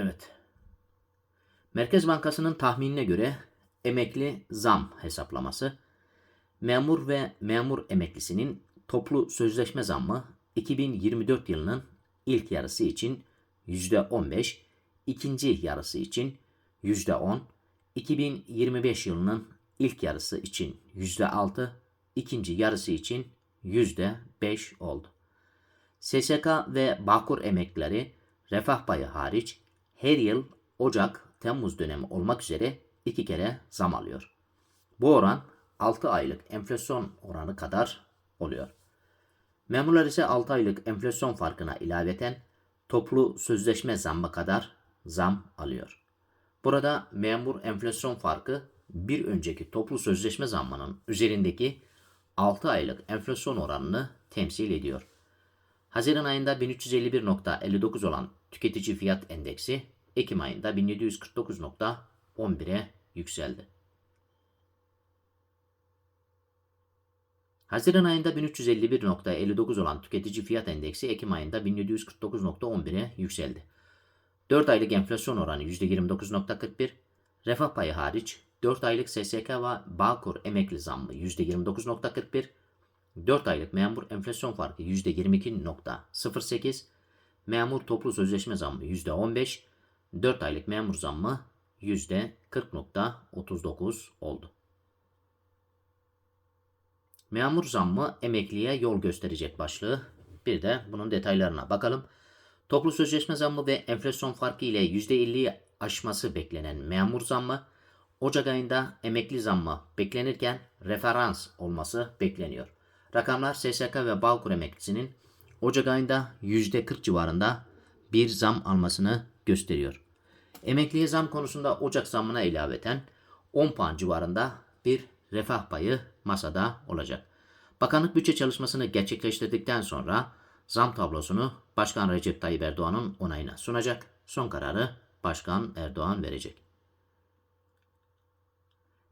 Evet. Merkez Bankası'nın tahminine göre emekli zam hesaplaması memur ve memur emeklisinin toplu sözleşme zammı 2024 yılının ilk yarısı için %15, ikinci yarısı için %10, 2025 yılının ilk yarısı için %6, ikinci yarısı için %5 oldu. SSK ve Bağkur emeklileri refah payı hariç her yıl Ocak-Temmuz dönemi olmak üzere iki kere zam alıyor. Bu oran 6 aylık enflasyon oranı kadar oluyor. Memurlar ise 6 aylık enflasyon farkına ilaveten toplu sözleşme zammı kadar zam alıyor. Burada memur enflasyon farkı bir önceki toplu sözleşme zammının üzerindeki 6 aylık enflasyon oranını temsil ediyor. Haziran ayında 1351.59 olan tüketici fiyat endeksi Ekim ayında 1749.11'e yükseldi. Haziran ayında 1351.59 olan tüketici fiyat endeksi Ekim ayında 1749.11'e yükseldi. 4 aylık enflasyon oranı %29.41, refah payı hariç 4 aylık SSK ve Bağkur emekli zammı %29.41, 4 aylık memur enflasyon farkı %22.08, memur toplu sözleşme zammı %15, 4 aylık memur zammı %40.39 oldu. Memur zammı emekliye yol gösterecek başlığı. Bir de bunun detaylarına bakalım. Toplu sözleşme zammı ve enflasyon farkı ile %50'yi aşması beklenen memur zammı, Ocak ayında emekli zammı beklenirken referans olması bekleniyor. Rakamlar SSK ve Bağkur emeklisinin Ocak ayında %40 civarında bir zam almasını gösteriyor. Emekliye zam konusunda Ocak zammına ilaveten 10 puan civarında bir refah payı masada olacak. Bakanlık bütçe çalışmasını gerçekleştirdikten sonra zam tablosunu Başkan Recep Tayyip Erdoğan'ın onayına sunacak. Son kararı Başkan Erdoğan verecek.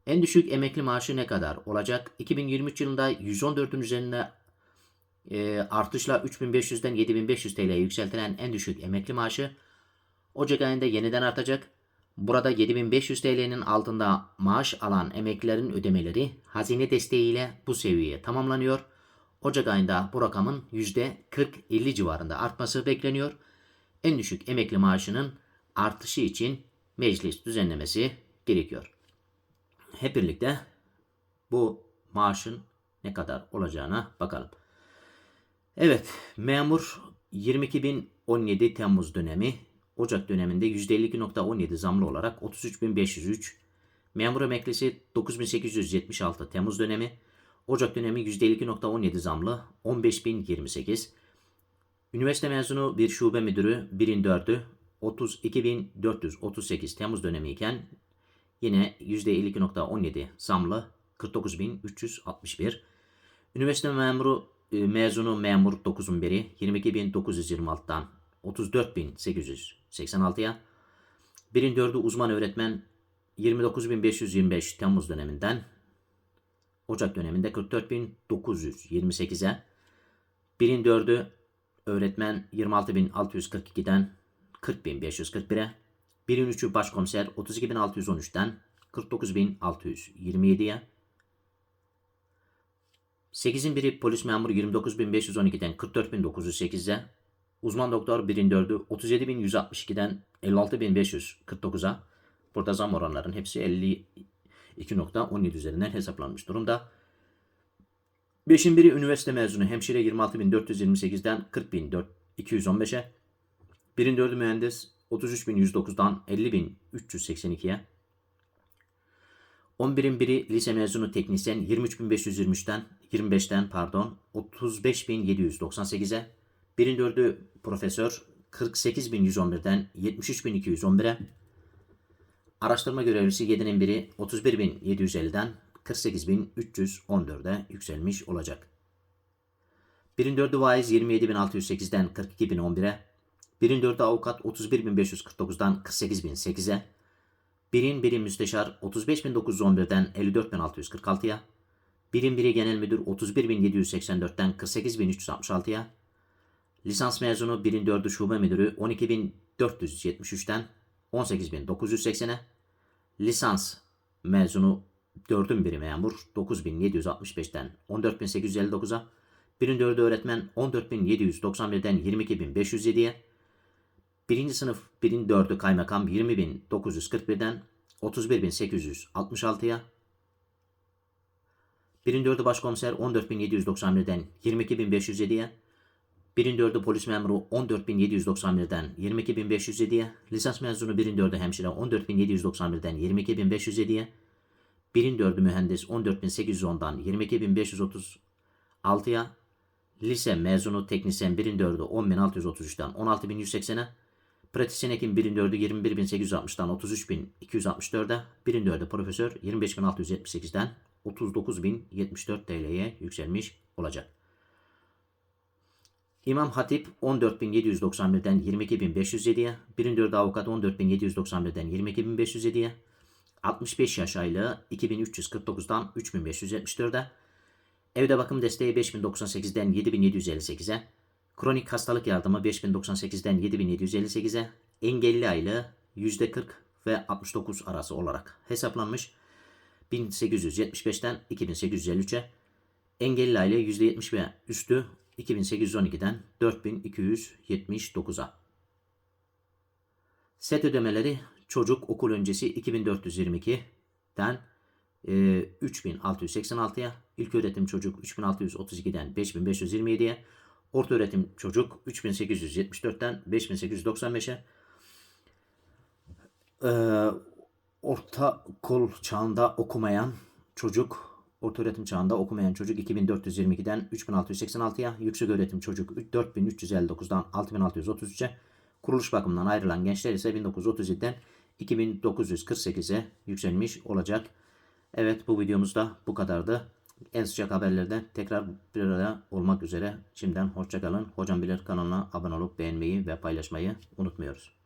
En düşük emekli maaşı ne kadar olacak? 2023 yılında 114'ün üzerinde e, artışla 3500'den 7500 TL'ye yükseltilen en düşük emekli maaşı Ocak ayında yeniden artacak. Burada 7500 TL'nin altında maaş alan emeklilerin ödemeleri hazine desteğiyle bu seviyeye tamamlanıyor. Ocak ayında bu rakamın %40-50 civarında artması bekleniyor. En düşük emekli maaşının artışı için meclis düzenlemesi gerekiyor. Hep birlikte bu maaşın ne kadar olacağına bakalım. Evet, memur 22.017 Temmuz dönemi Ocak döneminde %52.17 zamlı olarak 33.503, memur emeklisi 9.876 Temmuz dönemi, Ocak dönemi %52.17 zamlı 15.028, üniversite mezunu bir şube müdürü 1'in 4'ü 32.438 Temmuz dönemi iken yine %52.17 zamlı 49.361, üniversite memuru mezunu memur 9'un biri 22.926'dan 34.886'ya. Birin dördü uzman öğretmen 29.525 Temmuz döneminden Ocak döneminde 44.928'e. Birin dördü öğretmen 26.642'den 40.541'e. Birin üçü başkomiser 32.613'ten 49.627'ye. 8'in biri polis memuru 29.512'den 44.908'e. Uzman doktor 1'in 4'ü 37.162'den 56.549'a. Burada zam oranların hepsi 52.17 üzerinden hesaplanmış durumda. 5'in biri üniversite mezunu hemşire 26.428'den 40.215'e. 1'in 4'ü mühendis 33.109'dan 50.382'ye. 11'in biri lise mezunu teknisyen 23.523'ten 25'ten pardon 35.798'e. Birin dördü profesör 48.111'den 73.211'e. Araştırma görevlisi 7'nin biri 31.750'den 48.314'e yükselmiş olacak. Birin dördü vaiz 27.608'den 42.011'e. Birin dördü avukat 31.549'dan 48.008'e. Birin biri müsteşar 35.911'den 54.646'ya. Birin biri genel müdür 31.784'ten 48.366'ya. Lisans mezunu 1'in 4'ü şube müdürü 12.473'ten 18.980'e, lisans mezunu 4'ün biri memur 9.765'ten 14.859'a, birin dördü öğretmen 14.791'den 22.507'ye, birinci sınıf birin dördü kaymakam 20.941'den 31.866'ya, birin dördü başkomiser 14.791'den 22.507'ye, birin dördü polis memuru 14.791'den 22.507'ye, lisans mezunu birin dördü hemşire 14.791'den 22.507'ye, birin dördü mühendis 14.810'dan 22.536'ya, lise mezunu teknisyen birin dördü 10.633'ten 16.180'e, pratisyen hekim birin dördü 21.860'dan 33.264'e, birin dördü profesör 25.678'den 39.074 TL'ye yükselmiş olacak. İmam Hatip 14.791'den 22.507'ye, birin dördü avukat 14.791'den 22.507'ye, 65 yaş aylığı 2349'dan 3574'e, evde bakım desteği 5098'den 7758'e, kronik hastalık yardımı 5098'den 7758'e, engelli aylığı %40 ve 69 arası olarak hesaplanmış 1875'ten 2853'e, engelli aylığı %70 ve üstü 2812'den 4279'a. Set ödemeleri çocuk okul öncesi 2422'den e, 3686'ya, ilköğretim çocuk 3632'den 5527'ye, ortaöğretim çocuk 3874'ten 5895'e, e, ortaokul çağında okumayan çocuk, ortaöğretim çağında okumayan çocuk 2422'den 3686'ya, yüksek öğretim çocuk 4359'dan 6633'e, kuruluş bakımından ayrılan gençler ise 1937'den 2948'e yükselmiş olacak. Evet bu videomuzda bu kadardı. En sıcak haberlerde tekrar bir arada olmak üzere. Şimdiden hoşçakalın. Hocam Bilir kanalına abone olup beğenmeyi ve paylaşmayı unutmuyoruz.